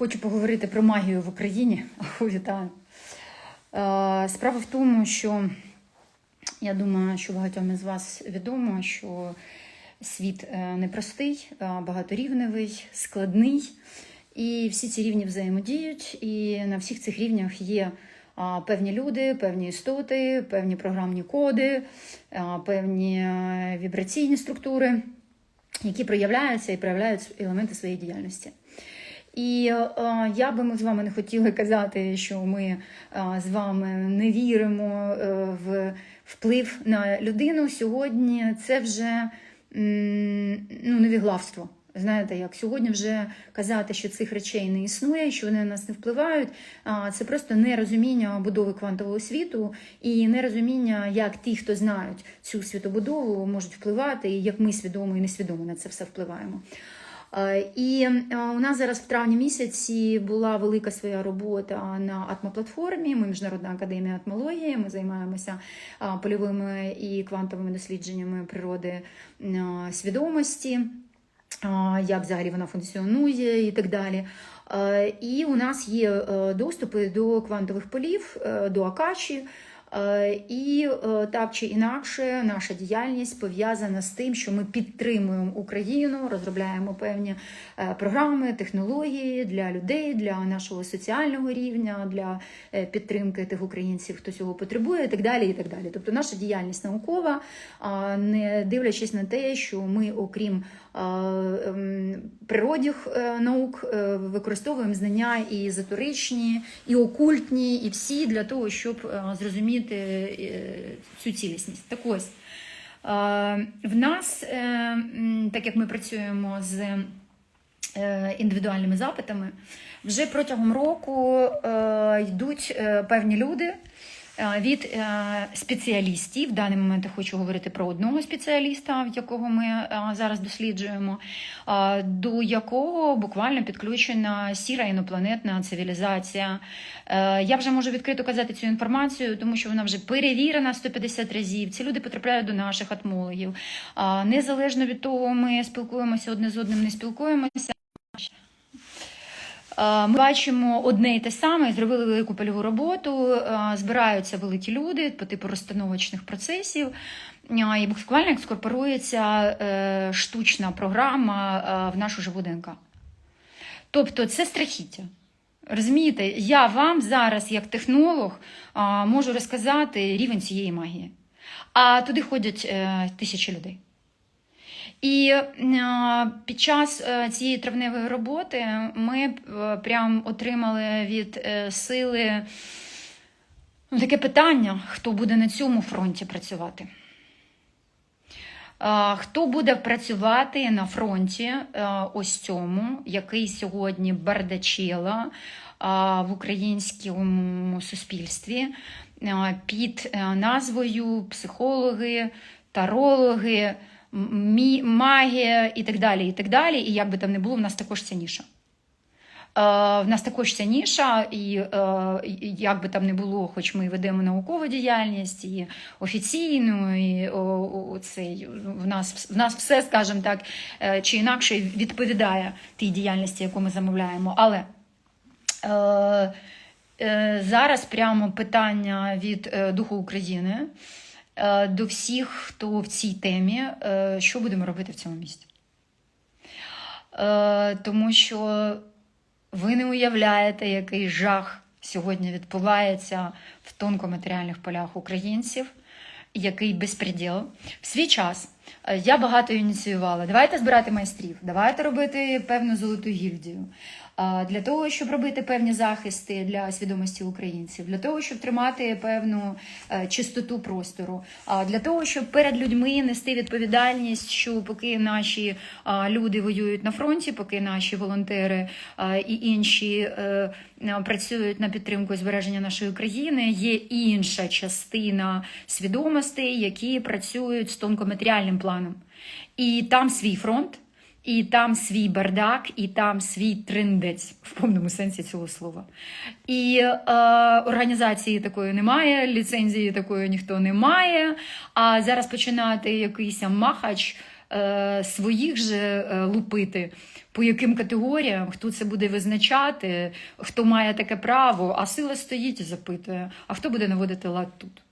Хочу поговорити про магію в Україні. Вітаю. Е, Справа в тому, що я думаю, що багатьом із вас відомо, що світ е, непростий, е, багаторівневий, складний. І всі ці рівні взаємодіють, і на всіх цих рівнях є певні люди, певні істоти, певні програмні коди, певні вібраційні структури, які проявляються і проявляють елементи своєї діяльності. І е, я би ми з вами не хотіли казати, що ми е, з вами не віримо е, в вплив на людину. Сьогодні це вже ну, невіглавство. Знаєте, як сьогодні вже казати, що цих речей не існує, що вони на нас не впливають, а, це просто нерозуміння будови квантового світу і нерозуміння, як ті, хто знають цю світобудову, можуть впливати, і як ми свідомо і несвідомо на це все впливаємо. Е, І е, у нас зараз в травні місяці була велика своя робота на атмоплатформі. Ми міжнародна академія атмології. Ми займаємося е, польовими і квантовими дослідженнями природи свідомості, як взагалі вона функціонує і так далі. І у нас є доступи до квантових полів, до Акаші. Е, І е, так чи інакше, наша діяльність пов'язана з тим, що ми підтримуємо Україну, розробляємо певні е, програми, технології для людей, для нашого соціального рівня, для підтримки тих українців, хто цього потребує, і так далі. І так далі. Тобто, наша діяльність наукова, не дивлячись на те, що ми, окрім ем, природних наук, використовуємо знання і езотеричні, і окультні, і всі для того, щоб е, зрозуміти е, цю цілісність. Так ось е, в нас, е, так як ми працюємо з індивідуальними запитами, вже протягом року йдуть певні люди від е, спеціалістів. В даний момент я хочу говорити про одного спеціаліста, якого ми е, зараз досліджуємо, е, до якого буквально підключена сіра інопланетна цивілізація. Е, Я вже можу відкрито казати цю інформацію, тому що вона вже перевірена 150 разів. Ці люди потрапляють до наших атмологів. Незалежно від того, ми спілкуємося одне з одним, не спілкуємося. Е, Ми бачимо одне і те саме, зробили велику польову роботу, е, збираються великі люди по типу розстановочних процесів, е, і буквально скорпорується е, штучна програма в нашу живу ДНК. Тобто це страхіття. Розумієте, я вам зараз, як технолог, можу розказати рівень цієї магії. А туди ходять тисячі людей. І е, під час е, цієї травневої роботи ми е, прям отримали від сили ну, таке питання, хто буде на цьому фронті працювати. Хто буде працювати на фронті ось цьому, який сьогодні бардачела е, в українському суспільстві під назвою психологи, тарологи, магія і так далі. І так далі. І як би там не було, в нас також ця ніша. Е, В нас також ця ніша, і е, як би там не було, хоч ми ведемо наукову діяльність і офіційну, і о, о, цей, в, нас, в нас все, скажімо так, е, чи інакше відповідає тій діяльності, яку ми замовляємо. Але е, е, зараз прямо питання від Духу України до всіх, хто в цій темі, е, що будемо робити в цьому місті. Е, Тому що ви не уявляєте, який жах сьогодні відбувається в тонкоматеріальних полях українців, який безпреділ. В свій час е, я багато ініціювала. Давайте збирати майстрів, давайте робити певну золоту гільдію. Для того, щоб робити певні захисти для свідомості українців, для того, щоб тримати певну е, чистоту простору, для того, щоб перед людьми нести відповідальність, що поки наші люди воюють на фронті, поки наші волонтери і інші е, працюють на підтримку і збереження нашої країни, є інша частина свідомостей, які працюють з тонкоматеріальним планом. І там свій фронт. І там свій бардак, і там свій триндець в повному сенсі цього слова. І е, організації такої немає, ліцензії такої ніхто не має. А зараз починати якийсь махач е, своїх же е, лупити, по яким категоріям, хто це буде визначати, хто має таке право, а сила стоїть і запитує, а хто буде наводити лад тут?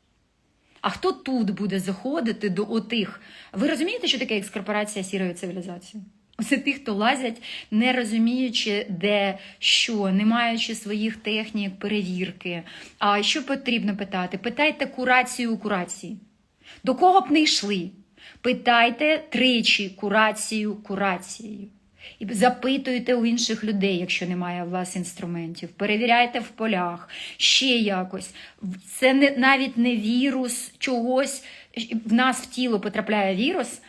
А хто тут буде заходити до отих? Ви розумієте, що таке екскорпорація сірої цивілізації? Оце ті, хто лазять, не розуміючи, де що, не маючи своїх технік перевірки. А що потрібно питати? Питайте курацію у курації. До кого б не йшли? Питайте тричі курацію курацією. І запитуйте у інших людей, якщо немає у вас інструментів. Перевіряйте в полях, ще якось. Це не, навіть не вірус чогось. В нас в тіло потрапляє вірус,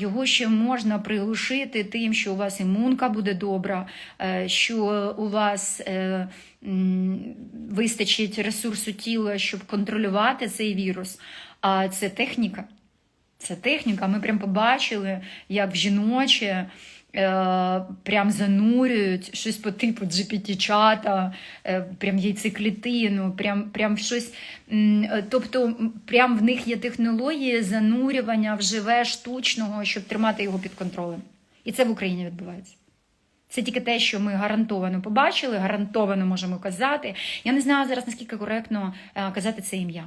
його ще можна приглушити тим, що у вас імунка буде добра, е, що у вас е, вистачить ресурсу тіла, щоб контролювати цей вірус. А це техніка. Це техніка. Ми прям побачили, як в жіноче. Е, Прям занурюють щось по типу GPT-чата, е, прям яйцеклітину, прям, прям щось. е, Тобто, прям в них є технології занурювання в живе штучного, щоб тримати його під контролем. І це в Україні відбувається. Це тільки те, що ми гарантовано побачили, гарантовано можемо казати. Я не знаю зараз, наскільки коректно казати це ім'я.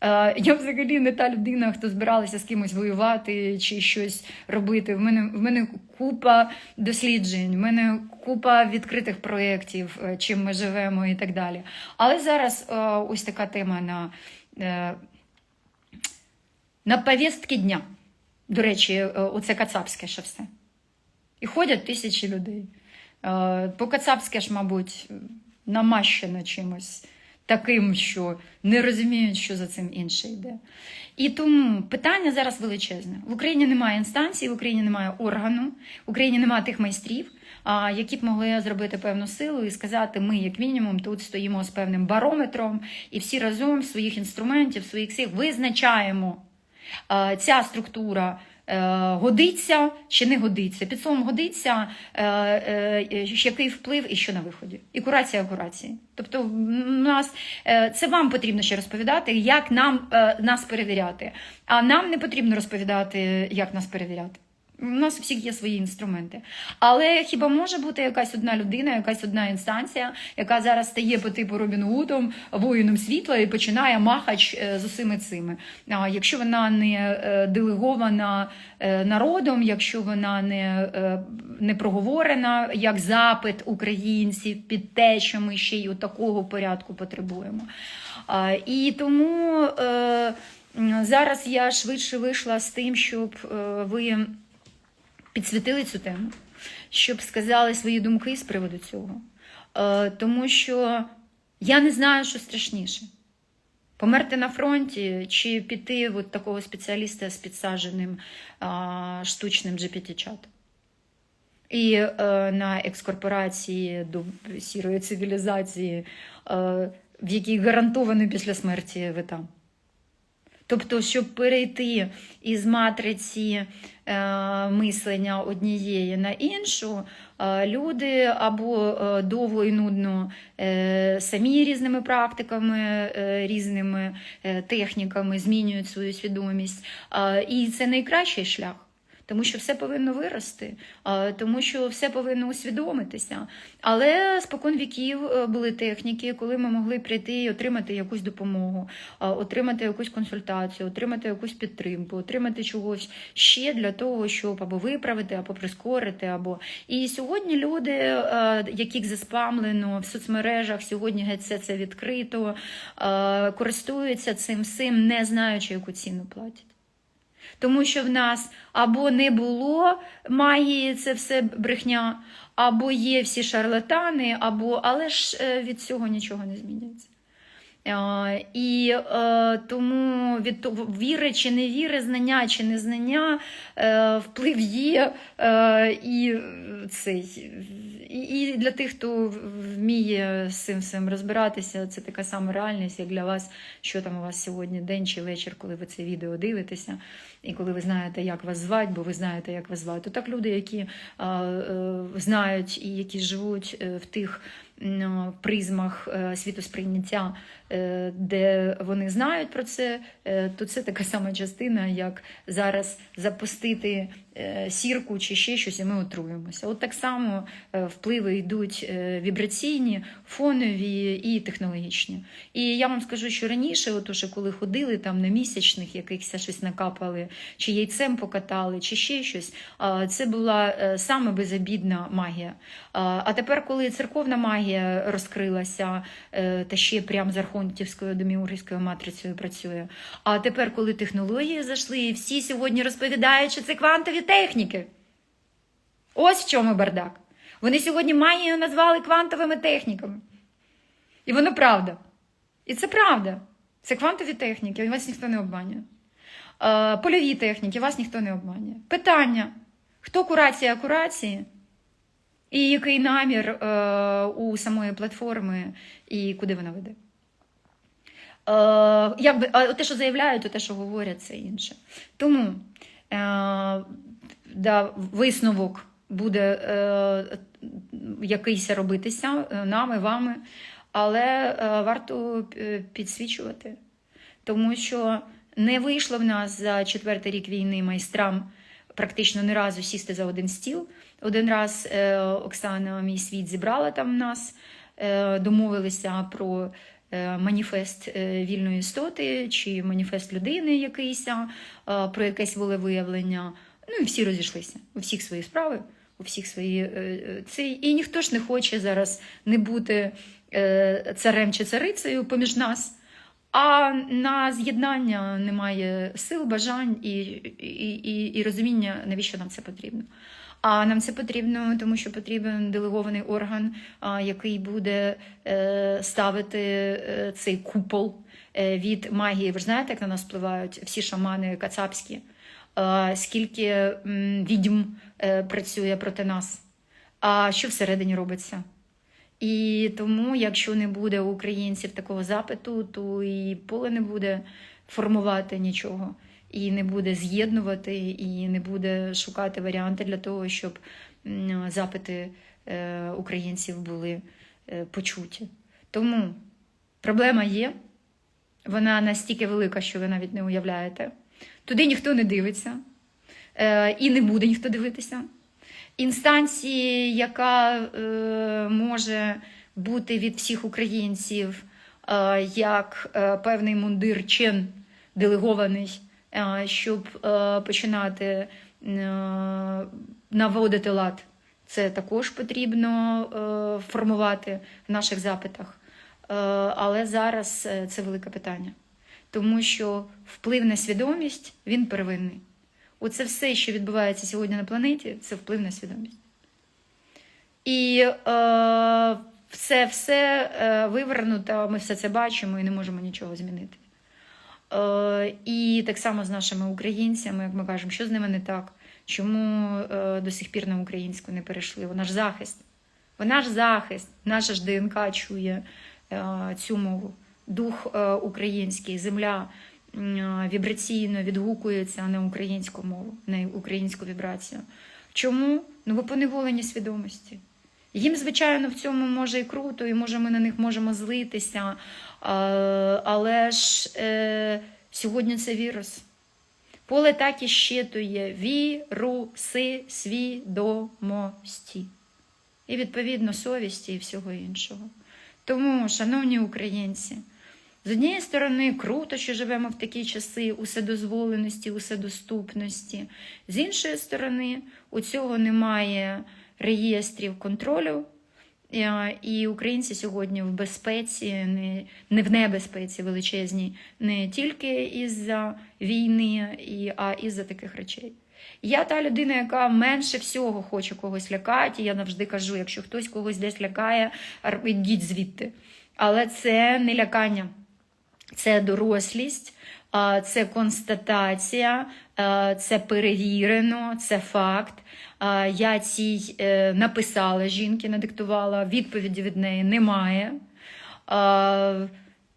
Е, Я взагалі не та людина, хто збиралася з кимось воювати чи щось робити. В мене, в мене купа досліджень, в мене купа відкритих проєктів, е, чим ми живемо і так далі. Але зараз е, ось така тема на, на повістки дня. До речі, оце кацапське ще все. І ходять тисячі людей. Е, По-кацапськи ж, мабуть, намащено чимось таким, що не розуміють, що за цим інше йде. І тому питання зараз величезне. В Україні немає інстанції, в Україні немає органу, в Україні немає тих майстрів, які б могли зробити певну силу і сказати, ми, як мінімум, тут стоїмо з певним барометром, і всі разом своїх інструментів, своїх всіх визначаємо. Ця структура годиться чи не годиться. Під словом годиться, е, е, який вплив і що на виході. І курація курації. Тобто, нас е, це вам потрібно ще розповідати, як нам е, нас перевіряти. А нам не потрібно розповідати, як нас перевіряти. У нас у всіх є свої інструменти. Але хіба може бути якась одна людина, якась одна інстанція, яка зараз стає по типу Робін Гудом, воїном світла і починає махач е, з усіми цими? А якщо вона не е, делегована е, народом, якщо вона не, не проговорена як запит українців під те, що ми ще й у такого порядку потребуємо. А, І тому зараз я швидше вийшла з тим, щоб ви підсвітили цю тему, щоб сказали свої думки з приводу цього. Е, Тому що я не знаю, що страшніше. Померти на фронті чи піти от такого спеціаліста з підсадженим а, штучним GPT-чатом. І е, на екскорпорації до сірої цивілізації, е, в якій гарантовано після смерті ви там. Тобто, щоб перейти із матриці е, мислення однієї на іншу, е, люди або е, довго і нудно самі різними практиками, різними техніками змінюють свою свідомість. І це найкращий шлях. Тому що все повинно вирости, тому що все повинно усвідомитися. Але спокон віків е, були техніки, коли ми могли прийти і отримати якусь допомогу, отримати якусь консультацію, отримати якусь підтримку, отримати чогось ще для того, щоб або виправити, або прискорити. Або і сьогодні люди, е, яких заспамлено в соцмережах, сьогодні геть все це відкрито, е, користуються цим всім, не знаючи, яку ціну платять. Тому що в нас або не було магії, це все брехня, або є всі шарлатани, або але ж е, від цього нічого не змінюється. Е, І е, тому від віри чи не віри, знання чи незнання, е, вплив є е, і цей. І, для тих, хто вміє з цим всім розбиратися, це така сама реальність, як для вас, що там у вас сьогодні день чи вечір, коли ви це відео дивитеся, і коли ви знаєте, як вас звати, бо ви знаєте, як вас звати. То так люди, які а, е, знають і які живуть е, в тих призмах е, світосприйняття, е, де вони знають про це, е, то це така сама частина, як зараз запустити сірку чи ще щось, і ми отруємося. От так само е, впливи йдуть е, вібраційні, фонові і технологічні. І я вам скажу, що раніше, от коли ходили там на місячних, якихось щось накапали, чи яйцем покатали, чи ще щось, це була е, саме безобідна магія. А тепер, коли церковна магія розкрилася, е, та ще прямо з Архонтівською деміургівською матрицею працює. А тепер, коли технології зайшли, і всі сьогодні розповідають, що це квантові техніки. Ось в чому бардак. Вони сьогодні магію назвали квантовими техніками. І воно правда. І це правда. Це квантові техніки, вас ніхто не обманює. Е, польові техніки, вас ніхто не обманює. Питання: хто курація курації? І який намір е, у самої платформи, і куди вона веде? Е, а те, що заявляють, то те, що говорять, це інше. Тому е, да, висновок буде е, якийсь робитися е, нами, вами, але е, варто е, підсвічувати. Тому що не вийшло в нас за четвертий рік війни майстрам практично ні разу сісти за один стіл. Один раз е, Оксана, мій світ, зібрала там нас, е, домовилися про маніфест вільної істоти чи маніфест людини якийсь, про якесь волевиявлення. Ну і всі розійшлися. У всіх свої справи, у всіх свої е, е. І ніхто ж не хоче зараз не бути е, царем чи царицею поміж нас. А на з'єднання немає сил, бажань і, і, і, і розуміння, навіщо нам це потрібно. А нам це потрібно, тому що потрібен делегований орган, який буде ставити цей купол від магії. Ви ж знаєте, як на нас впливають всі шамани кацапські, скільки м, відьм е, працює проти нас. А що всередині робиться? І тому, якщо не буде у українців такого запиту, то і поле не буде формувати нічого, і не буде з'єднувати, і не буде шукати варіанти для того, щоб запити е, українців були е, почуті. Тому проблема є, вона настільки велика, що ви навіть не уявляєте. Туди ніхто не дивиться, е, і не буде ніхто дивитися інстанції, яка е, може бути від всіх українців е, як певний мундир чин делегований, щоб починати наводити лад. Це також потрібно формувати в наших запитах. Але зараз це велике питання, тому що вплив на свідомість він первинний. Оце все, що відбувається сьогодні на планеті, це вплив на свідомість. І е, все все вивернуто, ми все це бачимо і не можемо нічого змінити. Е, і так само з нашими українцями, як ми кажемо, що з ними не так, чому е, до сих пір на українську не перейшли. Вона ж захист. Вона ж захист, наша ж ДНК чує е, цю мову. Дух е, український, земля вібраційно відгукується на українську мову, на українську вібрацію. Чому? Ну, бо поневолені свідомості. Їм, звичайно, в цьому може і круто, і може ми на них можемо злитися. Але ж е, сьогодні це вірус. Поле так і щитує віруси свідомості. І, відповідно, совісті і всього іншого. Тому, шановні українці, з однієї сторони, круто, що живемо в такі часи уседозволеності, уседоступності. З іншої сторони, у цього немає реєстрів контролю. Е, І українці сьогодні в безпеці, не, в небезпеці величезній, не тільки із-за війни, а із-за таких речей. Я та людина, яка менше всього хоче когось лякати. Я завжди кажу, якщо хтось когось десь лякає, йдіть звідти. Але це не лякання, це дорослість, це констатація, це перевірено, це факт. Я цій е, написала жінки, надиктувала, відповіді від неї немає.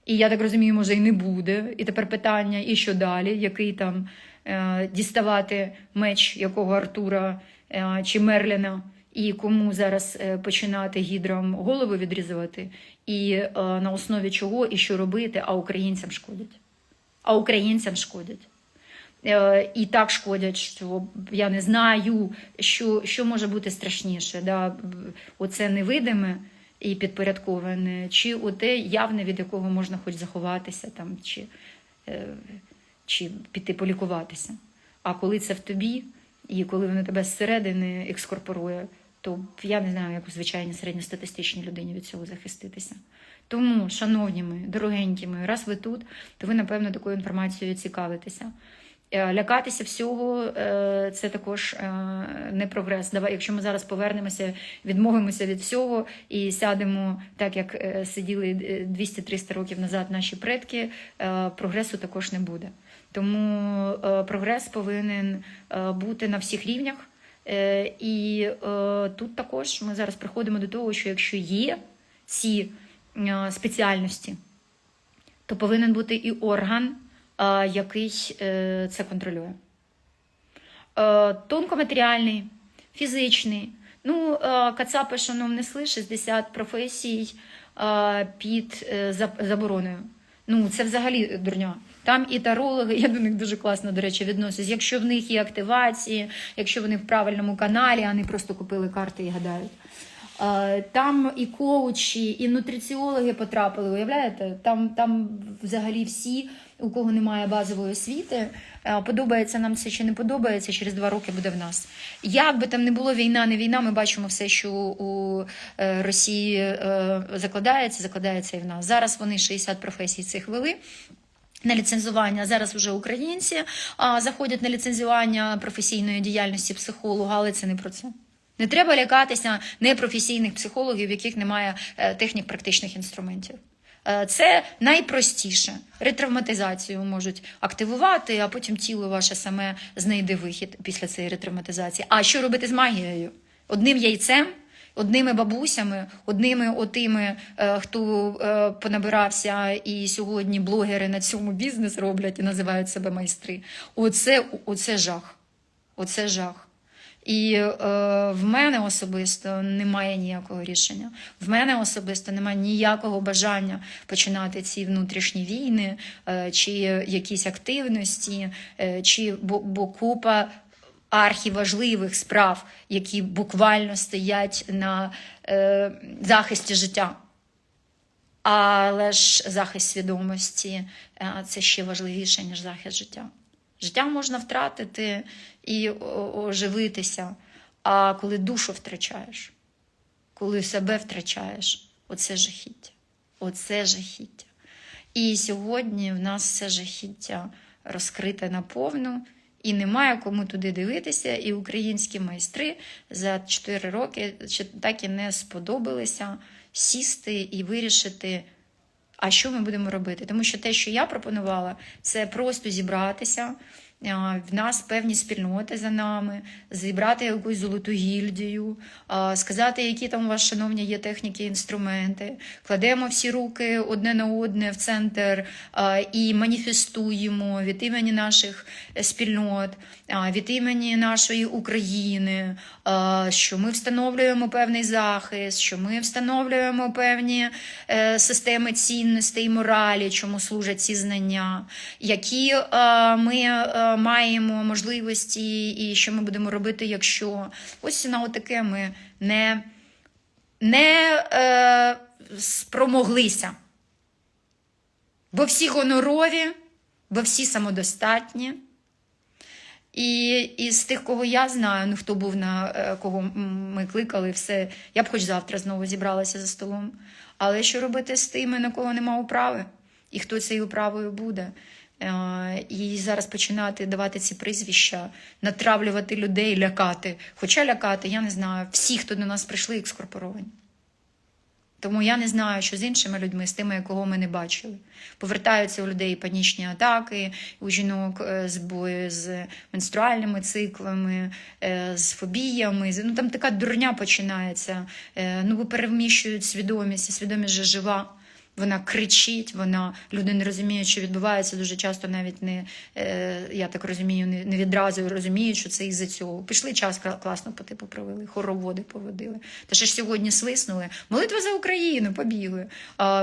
І я так розумію, може, і не буде. І тепер питання: і що далі? Який там е, діставати меч якого Артура е, чи Мерліна, і кому зараз е, починати гідрам голови відрізувати, і е, на основі чого і що робити, а українцям шкодять. А українцям шкодять. Е, І так шкодять, що я не знаю, що, що може бути страшніше. Да? Оце невидиме і підпорядковане, чи оте явне, від якого можна хоч заховатися, там, чи, чи піти полікуватися. А коли це в тобі, і коли воно тебе зсередини екскорпорує, то я не знаю, як у звичайній середньостатистичній людині від цього захиститися. Тому, шановні мої, дорогенькі мої, раз ви тут, то ви, напевно, такою інформацією цікавитеся. Е, Лякатися всього е, це також е, не прогрес. Давай, якщо ми зараз повернемося, відмовимося від всього і сядемо так, як сиділи е, 200-300 років назад наші предки, прогресу також не буде. Тому прогрес повинен бути на всіх рівнях. Е, І е, тут також ми зараз приходимо до того, що якщо є ці е, спеціальності, то повинен бути і орган, який це контролює. Тонкоматеріальний, фізичний. Ну, Кацапи, що внесли 60 професій під забороною. Ну, це взагалі дурня. Там і тарологи, я до них дуже класно, до речі, відносясь. Якщо в них є активації, якщо вони в правильному каналі, а не просто купили карти і гадають. Е, Там і коучі, і нутриціологи потрапили. Уявляєте? Там, там взагалі всі, у кого немає базової освіти, е, подобається нам це чи не подобається, через два роки буде в нас. Як би там не було війна, не війна, ми бачимо все, що у е, Росії закладається, закладається і в нас. Зараз вони 60 професій цих вели. На ліцензування зараз вже українці а, заходять на ліцензування професійної діяльності психолога, але це не про це. Не треба лякатися непрофесійних психологів, в яких немає е, технік практичних інструментів. Е, Це найпростіше. Ретравматизацію можуть активувати, а потім тіло ваше саме знайде вихід після цієї ретравматизації. А що робити з магією? Одним яйцем, одними бабусями, одними отими, е, хто е, понабирався, і сьогодні блогери на цьому бізнес роблять і називають себе майстри. Оце, оце жах. Оце жах. І е, в мене особисто немає ніякого рішення. В мене особисто немає ніякого бажання починати ці внутрішні війни, е, чи якісь активності, е, чи бо, бо купа архіважливих справ, які буквально стоять на е, захисті життя. Але ж захист свідомості е, це ще важливіше, ніж захист життя. Життя можна втратити і оживитися. А коли душу втрачаєш, коли себе втрачаєш, оце жахіття. Оце жахіття. І сьогодні в нас це жахіття розкрите наповну, і немає кому туди дивитися. І українські майстри за 4 роки ще так і не сподобалися сісти і вирішити. А що ми будемо робити? Тому що те, що я пропонувала, це просто зібратися. В нас певні спільноти за нами, зібрати якусь золоту гільдію, сказати, які там у вас, шановні, є техніки, інструменти. Кладемо всі руки одне на одне в центр і маніфестуємо від імені наших спільнот, від імені нашої України, що ми встановлюємо певний захист, що ми встановлюємо певні е, системи цінностей і моралі, чому служать ці знання, які ми е, маємо можливості, і що ми будемо робити, якщо ось на отаке ми не, не е, спромоглися. Бо всі гонорові, бо всі самодостатні. І із тих, кого я знаю, ну хто був на е, кого ми кликали, все, я б хоч завтра знову зібралася за столом. Але що робити з тими, на кого нема управи? І хто цією управою буде? Е, І зараз починати давати ці прізвища, натравлювати людей, лякати. Хоча лякати, я не знаю, всі, хто до нас прийшли, екскорпоровані. Тому я не знаю, що з іншими людьми, з тими, кого ми не бачили. Повертаються у людей панічні атаки, у жінок е, з з менструальними циклами, е, з фобіями. Ну там така дурня починається. Ну, бо переміщують свідомість, і свідомість вже жива. Вона кричить, вона люди не розуміють, що відбувається. Дуже часто навіть не е, я так розумію, не, відразу розуміють, що це із-за цього. Пішли час кла- класно по типу провели, хороводи поводили. Та ще ж сьогодні свиснули. Молитва за Україну, побігли.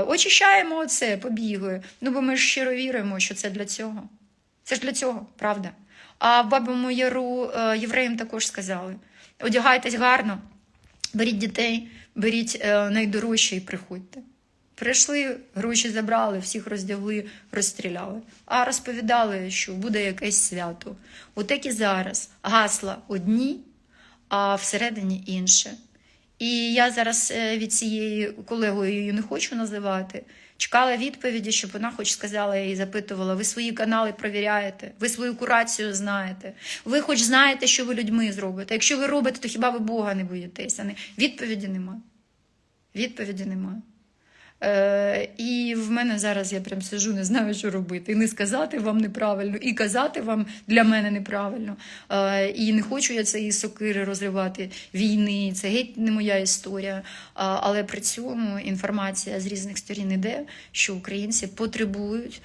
Очищаємо оце, побігли. Ну бо ми ж щиро віримо, що це для цього. Це ж для цього, правда. А Бабому Яру е, євреям також сказали: одягайтесь гарно, беріть дітей, беріть е, найдорожче і приходьте. Прийшли, гроші забрали, всіх роздягли, розстріляли. А розповідали, що буде якесь свято. Отак і зараз гасла одні, а всередині інше. І я зараз е, від цієї колегою її не хочу називати. Чекала відповіді, щоб вона хоч сказала я запитувала: ви свої канали провіряєте, ви свою курацію знаєте, ви хоч знаєте, що ви людьми зробите. Якщо ви робите, то хіба ви Бога не боїтеся? Відповіді немає. Відповіді немає. Е, і в мене зараз я прям сижу, не знаю, що робити. І не сказати вам неправильно, і казати вам для мене неправильно. Е, і не хочу я цієї сокири розривати війни. Це геть не моя історія. А, але при цьому інформація з різних сторін іде, що українці потребують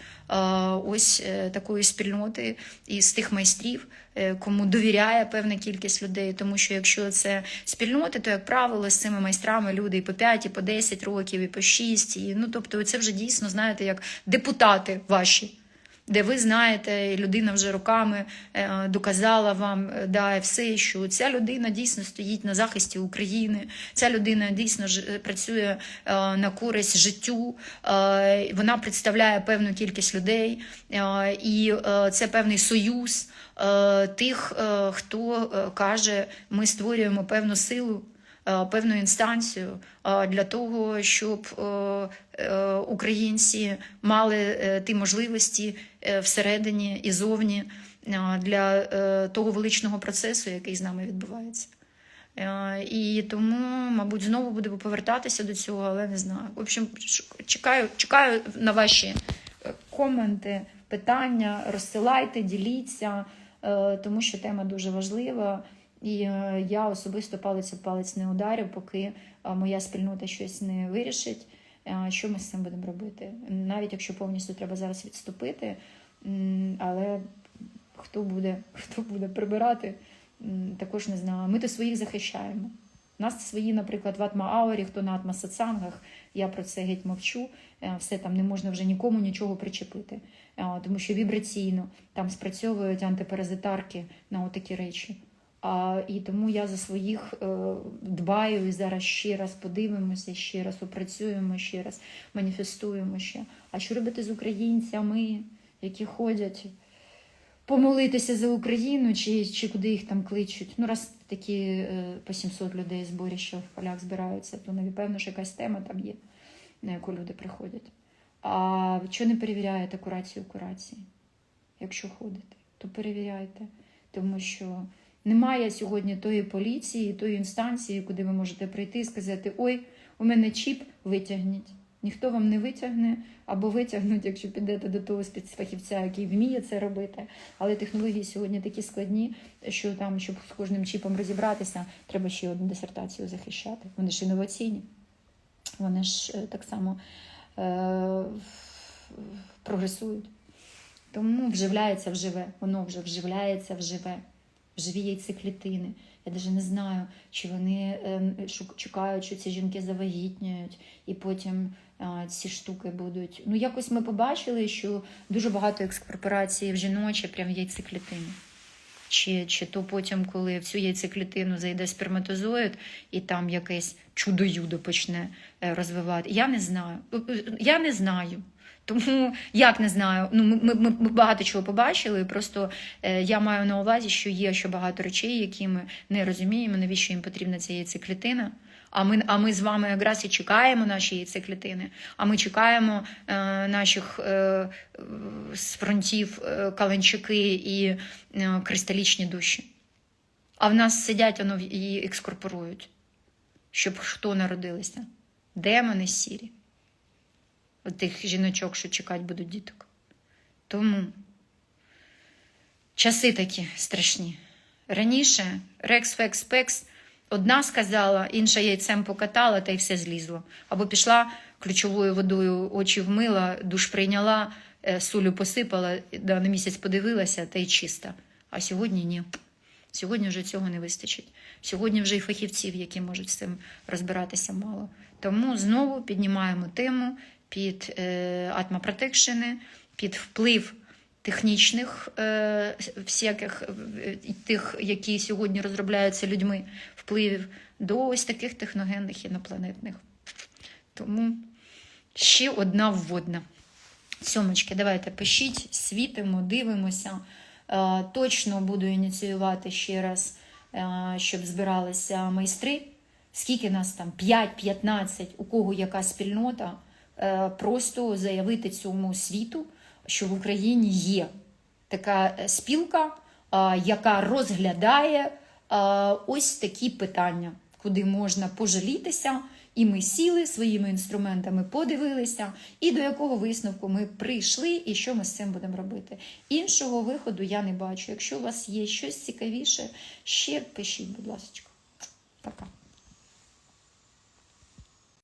ось е, такої спільноти із тих майстрів, е, кому довіряє певна кількість людей. Тому що якщо це спільноти, то як правило з цими майстрами люди і по 5, і по 10 років, і по 6. І, ну тобто, це вже дійсно знаєте, як депутати ваші. Де ви знаєте, і людина вже роками е, доказала вам е, да, все, що ця людина дійсно стоїть на захисті України, ця людина дійсно е, працює на користь життю, вона представляє певну кількість людей, і це певний союз тих, хто каже, ми створюємо певну силу певну інстанцію е, для того, щоб е, е, українці мали е, ті можливості е, всередині і зовні е, для е, того величного процесу, який з нами відбувається. Е, І тому, мабуть, знову будемо повертатися до цього, але не знаю. В общем, чекаю, чекаю на ваші е, коменти, питання, розсилайте, діліться, е, тому що тема дуже важлива. І е, я особисто палець об палець не ударю, поки е, моя спільнота щось не вирішить. е, Що ми з цим будемо робити? Навіть якщо повністю треба зараз відступити, але хто буде, хто буде прибирати, також не знаю. Ми то своїх захищаємо. Нас свої, наприклад, в Атма-Аурі, хто на Атма-Сатсангах, я про це геть мовчу. Все там не можна вже нікому нічого причепити, тому що вібраційно там спрацьовують антипаразитарки на отакі речі. І тому я за своїх е, дбаю і зараз ще раз подивимося, ще раз опрацюємо, ще раз маніфестуємо ще. А що робити з українцями, які ходять помолитися за Україну, чи, чи куди їх там кличуть? Ну, раз такі е, по 700 людей зборіще в полях збираються, то напевно ж якась тема там є, на яку люди приходять. А що не перевіряєте курацію курації? Якщо ходите, то перевіряйте, тому що немає сьогодні тої поліції, тої інстанції, куди ви можете прийти і сказати: Ой, у мене чіп, витягніть. Ніхто вам не витягне або витягнуть, якщо підете до того спецфахівця, який вміє це робити. Але технології сьогодні такі складні, що там, щоб з кожним чіпом розібратися, треба ще одну дисертацію захищати. Вони ж інноваційні, вони ж е, так само е- прогресують. Тому вживляється в живе, воно вже вживляється в живе, в живі яйцеклітини. Я навіть не знаю, чи вони е, чекають, що ці жінки завагітнюють, і потім е, ці штуки будуть. Ну, якось ми побачили, що дуже багато екскорпорацій в жіночі прям в яйцеклітині. Чи, чи то потім, коли в цю яйцеклітину зайде сперматозоїд і там якесь чудо-юдо почне е, розвивати. Я не знаю. Я не знаю. Тому як не знаю, ну ми, ми, ми багато чого побачили. Просто е, я маю на увазі, що є ще багато речей, які ми не розуміємо, навіщо їм потрібна ця яйцеклітина. А ми, а ми з вами якраз і чекаємо наші яйцеклітини, а ми чекаємо е, наших е, з фронтів е, каленчаки і е, кристалічні душі. А в нас сидять воно і екскорпорують, щоб хто народилися? Демони сірі. Тих жіночок, що чекати будуть діток. Тому часи такі страшні. Раніше рекс, фекс, пекс, одна сказала, інша яйцем покатала та й все злізло. Або пішла ключовою водою очі вмила, душ прийняла, е, солю посипала, на місяць подивилася та й чиста. А сьогодні ні. Сьогодні вже цього не вистачить. Сьогодні вже і фахівців, які можуть з цим розбиратися, мало. Тому знову піднімаємо тему під е, атмопротекшени, під вплив технічних е, всяких е, тих, які сьогодні розробляються людьми, впливів до ось таких техногенних інопланетних. Тому ще одна вводна. Сьомочки, давайте пишіть, світимо, дивимося. Точно буду ініціювати ще раз, щоб збиралися майстри. Скільки нас там? 5-15, у кого яка спільнота, просто заявити цьому світу, що в Україні є така е, спілка, е, яка розглядає е, ось такі питання, куди можна пожалітися. І ми сіли своїми інструментами, подивилися, і до якого висновку ми прийшли, і що ми з цим будемо робити. Іншого виходу я не бачу. Якщо у вас є щось цікавіше, ще пишіть, будь ласка. Пока.